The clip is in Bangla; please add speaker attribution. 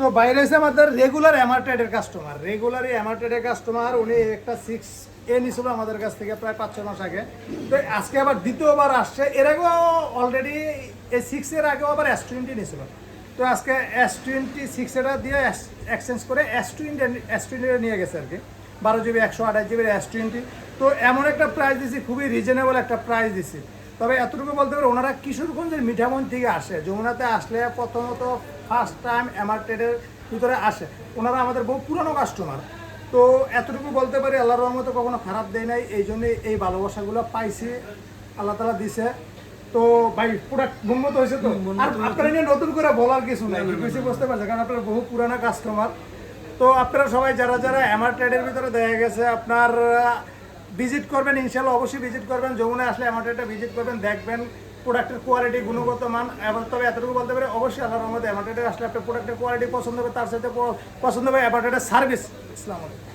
Speaker 1: তো বাইরে এসে আমাদের রেগুলার অ্যামার্টেডের কাস্টমার রেগুলারই অ্যামার্টেডের কাস্টমার উনি একটা সিক্স এ নিছিল আমাদের কাছ থেকে প্রায় পাঁচ ছ মাস আগে। তো আজকে আবার দ্বিতীয়বার আসছে। এর আগেও অলরেডি এই সিক্স এর আগেও আবার এস টোয়েন্টি নিছিল। তো আজকে এস টোয়েন্টি সিক্স এটা দিয়ে এক্সচেঞ্জ করে এস টোয়েন্টি এস টোয়েন্টি নিয়ে গেছে আর কি বারো জিবি একশো আঠাশ জিবির এস টোয়েন্টি তো এমন একটা প্রাইস দিছি, খুবই রিজনেবল একটা প্রাইস দিছি। তবে এতটুকু বলতে পারি ওনারা কিশোরগঞ্জের মিঠামন থেকে আসে। যমুনাতে আসলে প্রথমত ফার্স্ট টাইম এমার্টেডের ভিতরে আসে। ওনারা আমাদের বহু পুরনো কাস্টমার তো এতটুকু বলতে পারি আল্লাহর রহমতে কখনো খারাপ দেয় নাই। এই জন্যই এই ভালোবাসাগুলো পাইছি আল্লাহ তালা দিছে। তো ভাই প্রোডাক্ট গুণগত হয়েছে তো? আর আপনারা নিয়ে নতুন করে বলার কিছু নাই। বেশি বুঝতে পারছে কারণ আপনারা বহু পুরানো কাস্টমার তো আপনারা সবাই যারা যারা এমআর ট্রেডের ভিতরে দেখা গেছে আপনার ভিজিট করবেন ইনশাল্লাহ অবশ্যই ভিজিট করবেন। যমুনা আসলে আমাদের একটা ভিজিট করবেন, দেখবেন প্রোডাক্টের কোয়ালিটি গুণগত মান এবার তবে এতটুকু বলতে পারি, অবশ্যই আল্লাহর রহমতে এমআর ট্রেডের আসলে আপনার প্রোডাক্টের কোয়ালিটি পছন্দ হবে, তার সাথে পছন্দ হবে এমআর সার্ভিস ইসলাম আলাইকুম।